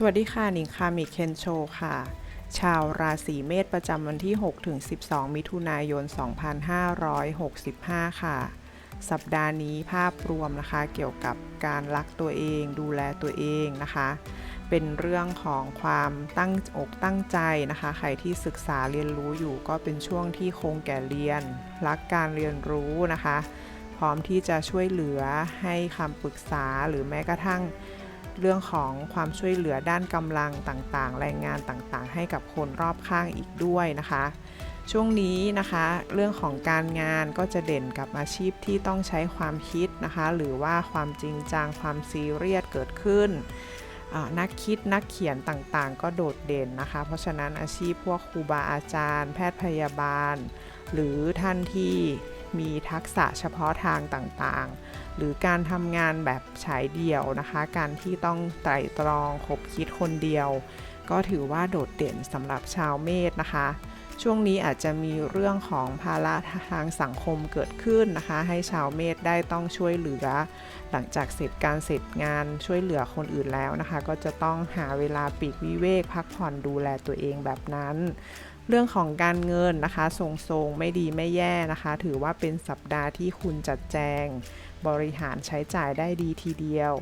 สวัสดีค่ะหนิงคามิเคนโชค่ะ ชาวราศีเมษประจำวันที่6ถึง12 มิถุนายน 2565 ค่ะ สัปดาห์นี้ภาพรวมนะคะ เกี่ยวกับการรักตัวเอง ดูแลตัวเองนะคะ เป็นเรื่องของความตั้งอกตั้งใจนะคะ ใครที่ศึกษาเรียนรู้อยู่ก็เป็นช่วงที่คงแก่เรียน รักการเรียนรู้นะคะ พร้อมที่จะช่วยเหลือให้คำปรึกษาหรือแม้กระทั่ง เรื่องของความช่วยเหลือด้านกำลังต่างๆ แรงงานต่างๆ ให้กับคนรอบข้างอีกด้วยนะคะ ช่วงนี้นะคะ เรื่องของการงานก็จะเด่นกับอาชีพที่ต้องใช้ความคิดนะคะ หรือว่าความจริงจังความซีเรียสเกิดขึ้นนักคิดนักเขียนต่างๆ ก็โดดเด่นนะคะ เพราะฉะนั้นอาชีพพวกครูบาอาจารย์ แพทย์พยาบาล หรือท่านที่มีทักษะเฉพาะทางต่างๆ หรือการทำงานแบบฉายเดี่ยวนะคะ การที่ต้องไตร่ตรองคบคิดคนเดียว ก็ถือว่าโดดเด่นสำหรับชาวเมษนะคะ ช่วงนี้อาจจะมีเรื่องของภาระทางสังคมเกิดขึ้นนะคะ ให้ชาวเมษได้ต้องช่วยเหลือ หลังจากเสร็จการเสร็จงานช่วยเหลือคนอื่นแล้วนะคะ ก็จะต้องหาเวลาปีกวิเวกพักผ่อนดูแลตัวเองแบบนั้น เรื่องของการเงินนะคะทรงๆไม่ดีไม่แย่นะคะ ถือว่าเป็นสัปดาห์ที่คุณจัดแจง บริหารใช้จ่ายได้ดีทีเดียว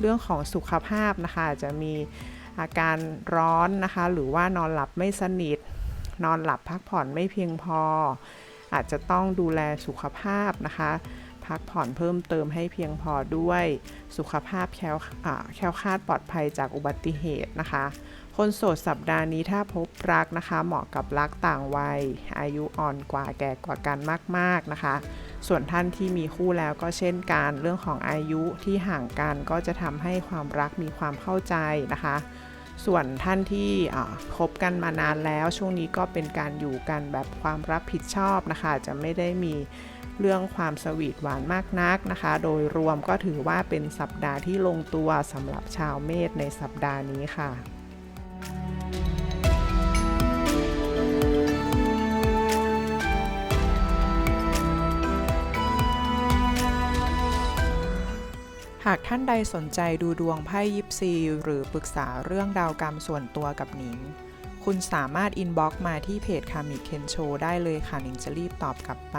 เรื่องของสุขภาพนะคะจะมีอาการร้อนนะคะ หรือว่านอนหลับไม่สนิท นอนหลับพักผ่อนไม่เพียงพอ อาจจะต้องดูแลสุขภาพนะคะ พักผ่อนเพิ่มเติมให้เพียงพอด้วย สุขภาพแคล้วแคล้วคลาดปลอดภัยจากอุบัติเหตุนะคะ คนโสดสัปดาห์นี้ถ้าพบรักนะคะ เหมาะกับรักต่างวัย อายุอ่อนกว่าแก่กว่ากันมาก ๆนะคะ ส่วนท่านที่มีคู่แล้วก็เช่นกันเรื่องของอายุที่ห่างกันก็จะทำให้ความรักมีความเข้าใจนะคะส่วนท่านที่คบกันมานานแล้วช่วงนี้ก็เป็นการอยู่กันแบบความรับผิดชอบนะคะ จะไม่ได้มี เรื่องความสวีทหวานมากนักนะคะ โดยรวมก็ถือว่าเป็นสัปดาห์ที่ลงตัวสำหรับชาวเมษในสัปดาห์นี้ค่ะหากท่านใดสนใจดูดวงไพ่ยิปซีหรือปรึกษาเรื่องดาวกรรมส่วนตัวกับหนิง คุณสามารถอินบ็อกซ์มาที่เพจคามิเคนโชได้เลยค่ะหนิงจะรีบตอบกลับไป